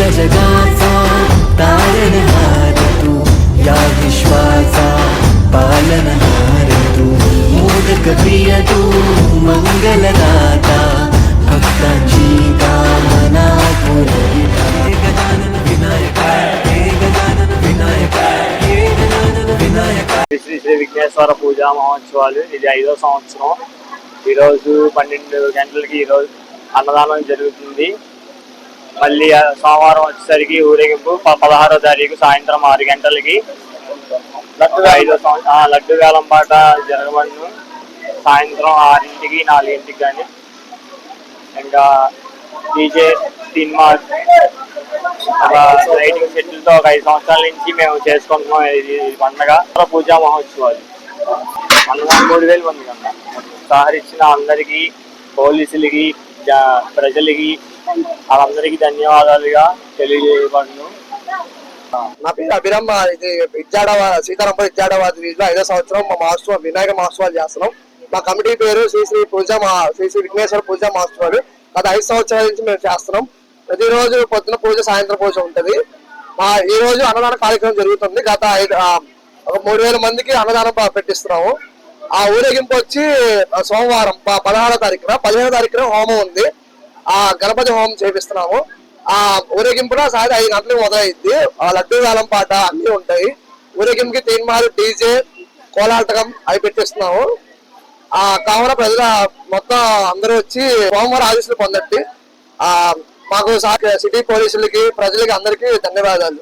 सगळ्या जगाचा तारणहार तू या विश्वाचा पालनहार तू मोदक प्रिय तू मंगलदाता भक्तांची कामना पुरविता हे गजानन विनायक हे गजानन विनायक हे गजानन विनायक శ్రీ శ్రీ శ్రీ విఘ్నేశ్వర పూజా మహోత్సవాలు ఇది ఐదో సంవత్సరం ఈరోజు పన్నెండు గంటలకి ఈరోజు అన్నదానం జరుగుతుంది మళ్ళీ సోమవారం వచ్చేసరికి ఊరేగింపు పదహారో తారీఖు సాయంత్రం ఆరు గంటలకి. లడ్డు ఐదో సంవత్సరం లడ్డు వేలం పాట జరగబడును. సాయంత్రం ఆరింటికి నాలుగింటికి కానీ. ఇంకా డీజే సినిమా లైటింగ్ సెట్లతో ఒక ఐదు సంవత్సరాల నుంచి మేము చేసుకుంటున్నాం. ఇది పండగ. పూజా మహోత్సవాలు. పండుగ మూడు వేలు మంది కన్నా సహకరించిన అందరికీ పోలీసులకి ప్రజలకి వాళ్ళందరికీ ధన్యవాదాలుగా తెలియజేయబడును. నా పేరు అభిరమ్మ ఇది ఇచ్చాడవా సీతారాంపూర్ ఇచ్చాడవా వీధిలో ఐదో సంవత్సరం మా మాస్టర్ వినాయక మాస్టర్ చేస్తున్నాం. మా కమిటీ పేరు శ్రీ శ్రీ పూజ మా శ్రీ శ్రీ విఘ్నేశ్వర పూజ మహోత్సవాలు గత ఐదు సంవత్సరాల నుంచి మేము చేస్తున్నాం. ప్రతిరోజు పొద్దున పూజ సాయంత్రం పూజ ఉంటుంది. మా ఈ రోజు అన్నదాన కార్యక్రమం జరుగుతుంది. గత ఐదు ఒక మూడు వేల మందికి అన్నదానం పెట్టిస్తున్నాము. ఆ ఊరేగింపు వచ్చి సోమవారం పదహారో తారీఖున పదిహేనో తారీఖున హోమం ఉంది. ఆ గణపతి హోమం చేపిస్తున్నాము. ఆ ఊరేగింపున సాయంత్రం ఐదు గంటలకు మొదలైద్ది. ఆ లడ్డూ వేలం పాట అన్ని ఉంటాయి. ఊరేగింపుకి తీన్మారు డీజే కోలాటకం అవి పెట్టిస్తున్నాము. ఆ కావున ప్రజల మొత్తం అందరూ వచ్చి సోమవారం ఆదేశాలు పొందట్టి ఆ మాకు సిటీ పోలీసులకి ప్రజలకి అందరికీ ధన్యవాదాలు.